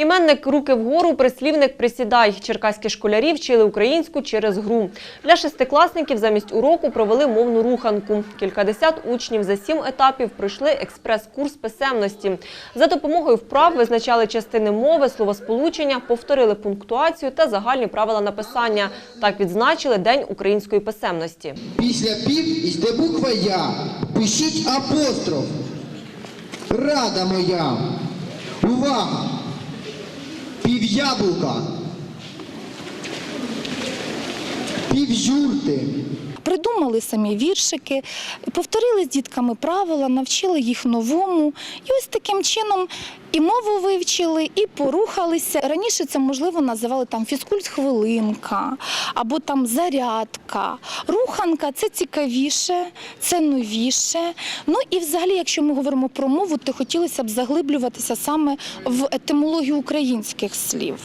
Іменник руки вгору, прислівник присідай. Черкаські школярі вчили українську через гру. Для шестикласників замість уроку провели мовну руханку. Кількадесят учнів за сім етапів пройшли експрес-курс писемності. За допомогою вправ визначали частини мови, словосполучення, повторили пунктуацію та загальні правила написання. Так відзначили День української писемності. Після пів йде буква Я. Пишіть апостроф. Рада моя. Увага! Яблука. Пів. Придумали самі віршики, повторили з дітками правила, навчили їх новому. І ось таким чином і мову вивчили, і порухалися. Раніше це, можливо, називали там фізкульт-хвилинка або там зарядка. Руханка це цікавіше, це новіше. Ну і взагалі, якщо ми говоримо про мову, то хотілося б заглиблюватися саме в етимологію українських слів.